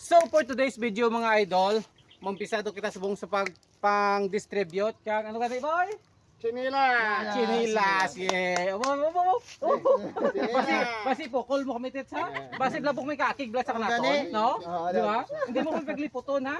So for today's video mga idol, mampisado kita subong sa pag pang distribute kang ano ka boy? Chinila! Chinilas, yeah. Oh, oh, oh. Basi, basi po, call mo kami tits ha? Basi labok may kakig blas sa kanaton, no? Di ba? Hindi mo kami pagliputon ha?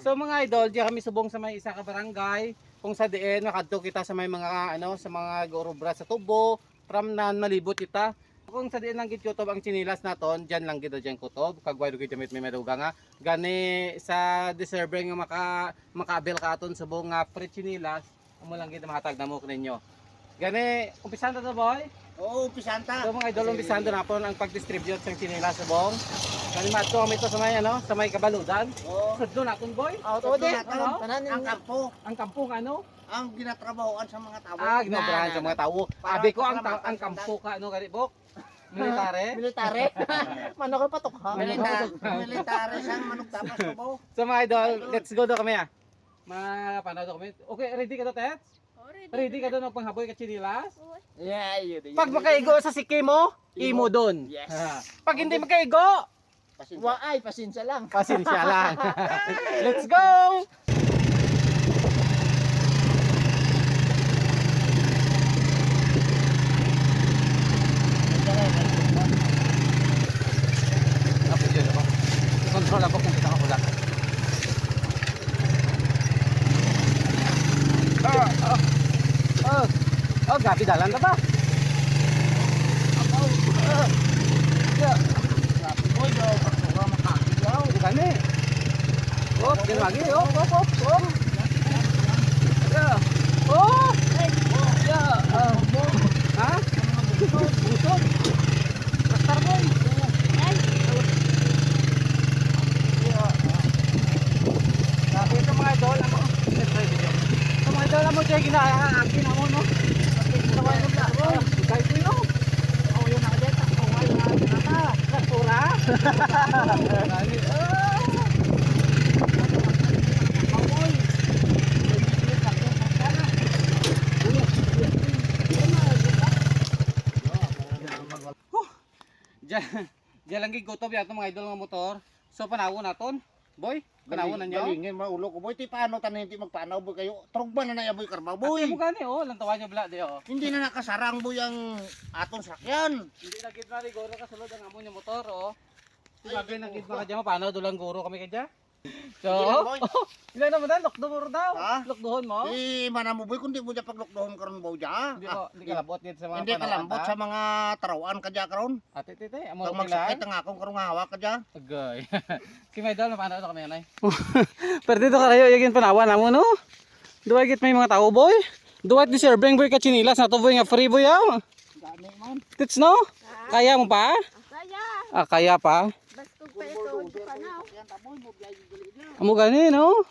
So mga idol, diyan kami subong sa may isa ka barangay. Kung sa diin, nakadto kita sa may mga ano, sa mga gorobra sa tubo, from nan malibot kita. Kung sa diin lang gid kutob ang chinilas naton, diyan lang gid diyan kutob. Kagway gid damit may maduga nga. Gani sa deserver nga maka makabel ka aton subong nga pre chinilas, amo lang gid mahatag namo ninyo. Gani, umpisan to boy. Oo, pisanta. So mga idol, umpisan na po ang pag-distribute ng chinilas subong. Gani matko kami to sa may ano, sa may kabaludan. Oo. Sudlo naton boy. Oh, Oo, di. Ano? Ang kampo, Ang kampung ano? ang ginatrabahoan sa mga tao. Ah, ginobrahan sa mga tao. Abi ko ang ta- ang kampo ka ano gani Militare. Military? Mano ko patok ha? Militar, military siyang manok sa bawo. So mga idol, let's go daw kami ah. Mga panood kami. Okay, ready ka to, Tets? Ready ka doon panghaboy ka chinilas? Yeah, yun. yun, Pag makaigo sa siki mo, imo doon. Yes. Pag hindi makaigo, Pasensya. Wa ay, pasensya lang. pasensya lang. let's go! Ako dyan ako. Control ako kung kita kapula. Oh, oh, oh, oh, gabi dalan na ba? Oh, oh, yeah. Boy, daw, pagkuha makakilaw. Hindi kami. Oh, yan lagi. Oh, oh, oh, oh. Yeah. Oh! Yeah. Ah. Ha? Busog. Busog. Rastar boy. Sabi ito mga idol, ano? Ito mga idol, ano siya ginaangkin mo, no? Mga idol, ano? Kahit ko yun. Oh, yun. Oh, ay, nata. Kasura. Lagi. Ah! Amoy. Huh. Diyan, lang gid kutob yato mga idol nga motor. So panawon naton. Boy, panawon na nyo. Galingin mo ulo ko boy, ti paano tanan hindi magpanaw boy kayo. Trugba na na boy karbaw Boy, mo gani oh, lang tawa nyo bla di oh. Hindi na nakasarang boy ang atong sakyan. Hindi na gid na rigoro ka sulod ang amo nyo motor oh. Sabi na gid mga dyan paano dulang guro kami kadya. So, ilan naman dan lokdo mo daw. Ha? Lokdohon mo. Eh, mana mo boy kundi mo dya paglokdohon karon boy dya. Hindi Ah, ko, hindi ka labot gid sa mga Hindi kalambot sa mga tarawan ka dya karon. Ate tete, amo Pag lang magsakit ang akong karong hawak ka dya. Agay. si may dal paano to kami anay. Pero dito karayo yagin panawan namo no. Duwa git may mga tao boy. Duwa di serving boy ka chinilas na to boy nga free boy yaw. Gani man. Tits no? Kaya mo pa? Saya, Ah, kaya pa. Basta pa ito, ito ka na. Na. Amo gani no?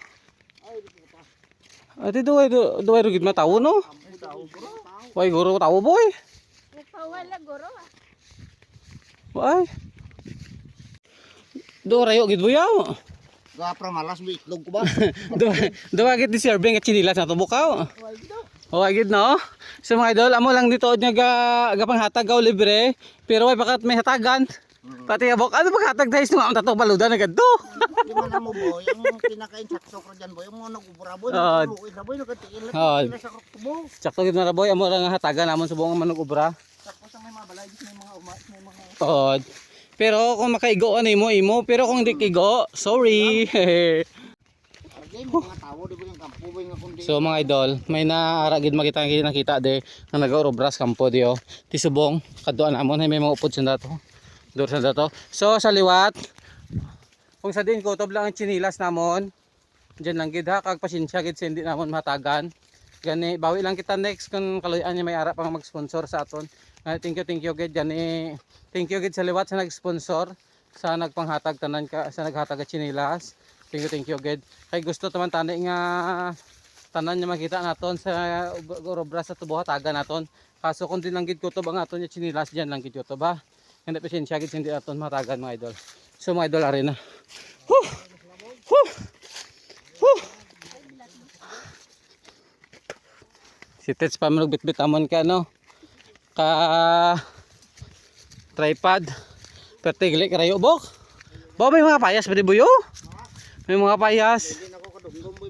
Ate duwa du- duwa ro gid matawo no. Way guro tawo boy. Nagpawala, guro. ah. Way. Do rayo gid boy yaw. Gapra malas mo itlog ko ba? Duwa duwa gid di serving ka chinilas na to bukaw. Oh, agid no? So mga idol, amo lang dito nya ga gapang hatag gaw libre, pero way bakat may hatagan. Pati abok, ano ba hatag dahil nung ang tato baludan agad do? Di na mo boy, ang pinaka-insakto ko dyan boy, ang mga nag-ubra boy, Ah. naguluid na boy, nagatiil na Ah. tiil na sa kubo. Sakto gid na boy, amo lang ang hatagan namon subong ang manug ubra. Tapos ang may mga balay, may mga umat, may mga... Tod. Pero kung makaigo ano imo imo, pero kung hindi kigo, sorry. Di yung so mga idol, may naara gid makita nakita de nga nagaurobras kampo di oh. Ti subong kadto namon may mga upod sa dato. Dur sa dato. So sa liwat kung sa din kutob lang ang chinilas namon. Diyan lang gid ha kag pasensya gid sa hindi namon matagan. Gani bawi lang kita next kung kaluyan niya may ara pang mag-sponsor sa aton. Ah, thank you thank you gid gani. Thank you gid sa liwat sa nag-sponsor sa nagpanghatag tanan ka sa naghatag og chinilas. Thank you thank you gid. Kay gusto taman tani nga tanan niya makita naton sa urobra sa tubo hatagan naton. Kaso kung din lang gid kutob ang aton niya chinilas diyan lang gid kutob ha. Pasensya gid sa hindi aton matagan mga idol. So mga idol ari na. Huh! Huh! Huh! Si Tets pa man bitbit amon ka no. Ka tripod. Pertigli karayo bok. Ba may mga payas pwede buyo? May mga payas. Hindi na ako kadunggong boy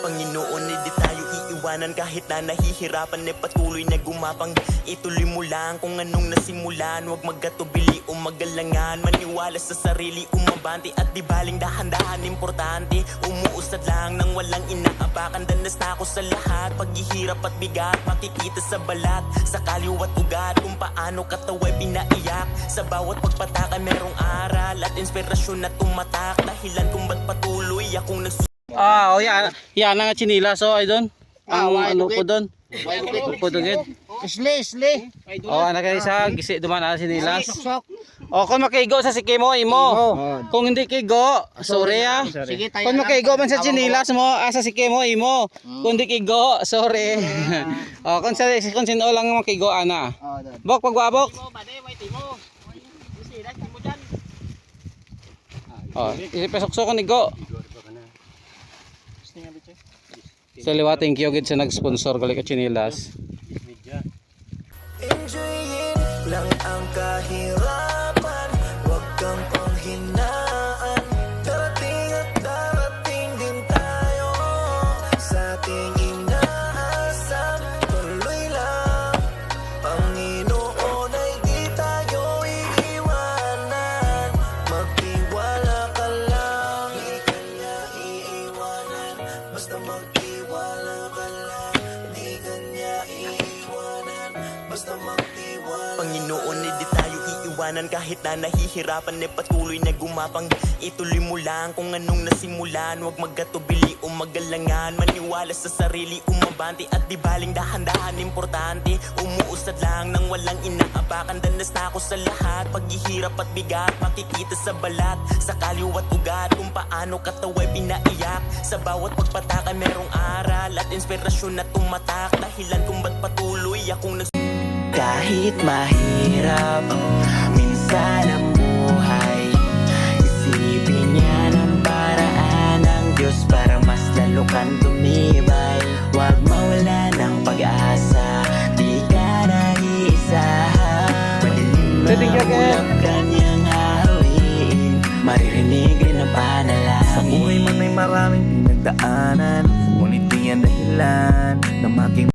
Panginoon ay di tayo iiwanan. Kahit na nahihirapan ay patuloy na gumapang. Ituloy mo lang kung anong nasimulan. Huwag magkatubili o magalangan. Maniwala sa sarili, umabante. At di baling dahan-dahan importante. Umuusad lang nang walang inaapakan Danas na ako sa lahat. Paghihirap at bigat Makikita sa balat. Sa kaliwat ugat Kung paano kataway pinaiyak. Sa bawat pagpataka merong aral At inspirasyon na tumatak. Dahilan kung ba't patuloy akong nagsusunod Ah, oh yan. Yan ang chinila so ay doon. Ah, Ang why ano po doon? Why lugit? Po doon. Isli, isli. Oh, anak kayo sa gisi duman ang sinilas. Oh, kung makigo sa sikimo imo. Kung hindi kigo, sorry ah. Kung na. makigo man sa chinilas mo, ah, sa sikimo imo. Kung di kigo, sorry. oh, kung sa kung sino lang makigo ana. Oh. Bok pagwabok. Oh, isipesok ko ni go. Sa liwa, thank you gid sa nag-sponsor gali ka chinilas. Enjoyin lang ang kahirapan iiwanan Kahit na nahihirapan ay patuloy na gumapang. Ituloy mo lang kung anong nasimulan. Huwag magkatubili o magalangan Maniwala sa sarili, umabante At di baling dahan-dahan importante. Umuusad lang nang walang inaapakan Danas na ako sa lahat Paghihirap at bigat. Makikita sa balat Sa kaliwat ugat. Kung paano kataway pinaiyak. Sa bawat pagpataka merong aral At inspirasyon na tumatak. Dahilan kung ba't patuloy akong nag kahit mahirap Minsan ang buhay. Isipin niya ng paraan ng Diyos Para mas lalo kang tumibay. Huwag mawala ng pag-asa Di ka nag-iisa. Madilim na ulang kanyang hawiin Maririnig rin ang panalangin. Sa buhay man ay maraming pinagdaanan Ngunit di yan dahilan Na making